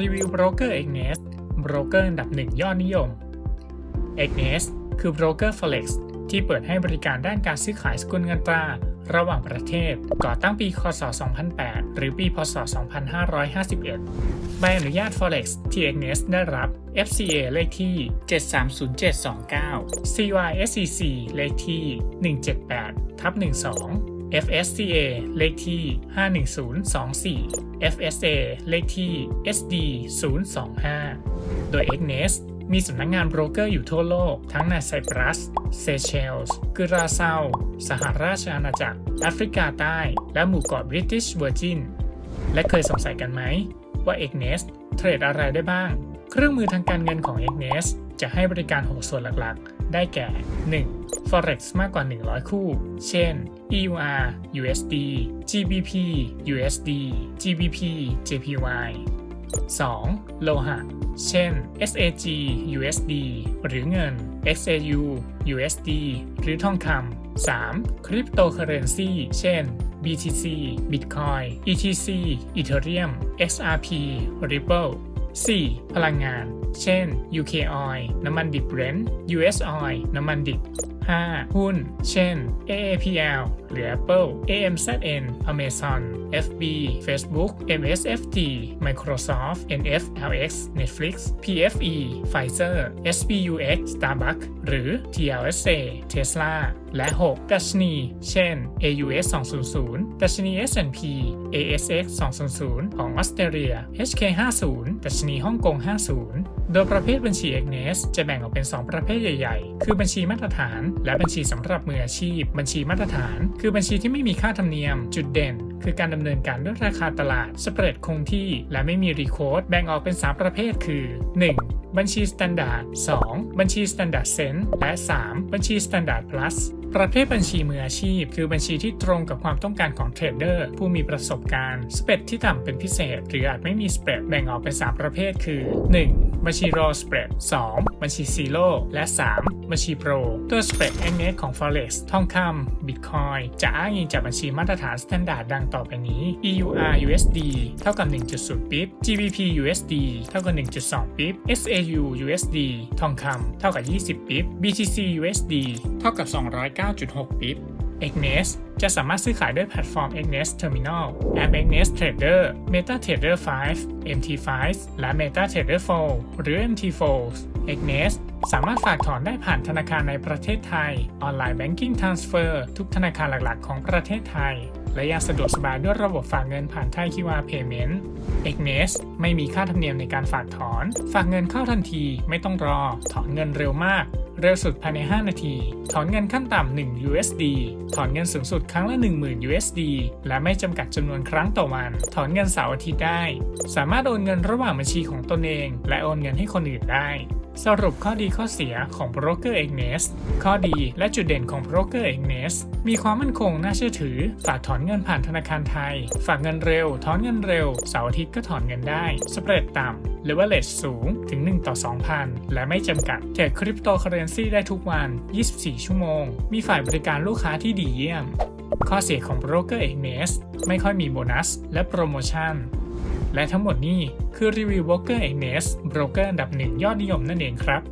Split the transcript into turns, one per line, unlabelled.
รีวิวโบรกเกอร์ Egnes โบรกเกอร์อันดับหนึ่งยอดนิยม Egnes คือโบรกเกอร์ Forex ที่เปิดให้บริการด้านการซื้อขายสกุลเงินตรา ระหว่างประเทศ ก่อตั้งปี คศ 2008 หรือปี พศ 2551 ใบอนุญาต Forex ที่ Egnes ได้รับ FCA เลขที่ 730729 CYSEC เลขที่ 178ทับ12 FSCA เลขที่ 51024 FSA เลขที่ SD 025 โดย Egnes มีสำนักงงานโบรกเกอร์อยู่ทั่วโลก ทั้งในไซปรัส เซเชลส์กุราเซาสหราชอาณาจักร แอฟริกาใต้ และหมู่เกาะบริติชเวอร์จิน และเคยสงสัยกันไหม ว่า Egnes เทรดอะไรได้บ้าง เครื่องมือทางการเงินของ Egnes จะให้บริการ 6 ส่วนหลักๆ ได้แก่ 1. Forex มากกว่า 100 คู่ เช่น EUR USD GBP USD GBP JPY 2. โลหะ เช่น SAG USD หรือเงิน XAU USD หรือทองคำ 3. คริปโตเคอเรนซีเช่น BTC Bitcoin ETC Ethereum XRP Ripple 4. พลังงาน เช่น UK Oil น้ำมันดิบ Brent US Oil น้ำมันดิบ 5. หุ้น เช่น AAPL หรือ Apple AMZN Amazon FB Facebook MSFT Microsoft NFLX Netflix PFE Pfizer SPUX Starbucks หรือ TLSA Tesla และ 6. ดัชนี เช่น AUS 200 ดัชนี S&P ASX 200 ของออสเตรเลีย HK 50 ดัชนีฮ่องกง 50 โดยประเภทบัญชี Egnes จะแบ่งออกเป็น 2 ประเภทใหญ่ ๆ คือบัญชีมาตรฐาน และบัญชีสำหรับมืออาชีพ บัญชีมาตรฐาน คือบัญชีที่ไม่มีค่าธรรมเนียม จุดเด่น คือการดำเนินการด้วยราคาตลาดสเปรดคงที่ และไม่มีรีโคดแบ่งออกเป็น 3 ประเภทคือ 1. บัญชีสแตนดาร์ด 2. บัญชีสแตนดาร์ดเซนและ 3. บัญชีสแตนดาร์ด plus ประเภทบัญชีมืออาชีพ คือบัญชีที่ตรงกับความต้องการของเทรดเดอร์ผู้มีประสบการณ์สเปรดที่ต่ำเป็นพิเศษ หรืออาจไม่มีสเปรดแบ่งออกเป็น3ประเภท คือ 1. บัญชี raw spread 2. บัญชี zero และ 3. บัญชี pro ตัว spread n x ของ forex ทองคำ bitcoin จะอ้างอิงจากบัญชีมาตรฐาน standard ดังต่อไปนี้ EUR USD เท่ากับ 1.0 ปิ๊บ GBP USD เท่ากับ 1.2 ปิ๊บ SAU USD ทองคำเท่ากับ 20 ปิ๊บ BTC USD เท่ากับ9.6 ปิบ Egnes จะสามารถซื้อขายด้วยแพลตฟอร์ม Egnes Terminal แอป Egnes Trader MetaTrader 5 MT5 และ MetaTrader 4 หรือ MT4 Egnes สามารถฝากถอนได้ผ่านธนาคารในประเทศไทย ออนไลน์ Banking Transfer ทุกธนาคารหลักๆ ของประเทศไทย และยังสะดวกสบายด้วยระบบฝากเงินผ่านไทย QR Payment Egnes ไม่มีค่าธรรมเนียมในการฝากถอน ฝากเงินเข้าทันทีไม่ต้องรอ ถอนเงินเร็วมาก เร็วสุดภายใน 5 นาที ถอนเงินขั้นต่ำ1 USD ถอนเงินสูงสุดครั้งละ 10,000 USD และไม่จำกัดจำนวนครั้งต่อวัน ถอนเงินเสาร์อาทิตย์ได้ สามารถโอนเงินระหว่างบัญชีของตนเอง และโอนเงินให้คนอื่นได้ สรุปข้อดีข้อเสียของ Broker Egnes ข้อดีและจุดเด่นของ Broker Egnes มีความมั่นคงน่าเชื่อถือ ฝากถอนเงินผ่านธนาคารไทย ฝากเงินเร็ว ถอนเงินเร็ว เสาร์อาทิตย์ก็ถอนเงินได้ สเปรดต่ำ leverage สูงถึง 1 ต่อ 2,000 และไม่จำกัดเทรดคริปโตเคอเรนซีได้ทุกวัน 24 ชั่วโมง มีฝ่ายบริการลูกค้าที่ดีเยี่ยม ข้อเสียของ Broker Egnes ไม่ค่อยมีโบนัส และโปรโมชั่น และทั้งหมดนี้คือรีวิว Broker Egnes โบรกเกอร์อันดับหนึ่งยอดนิยมนั่นเองครับ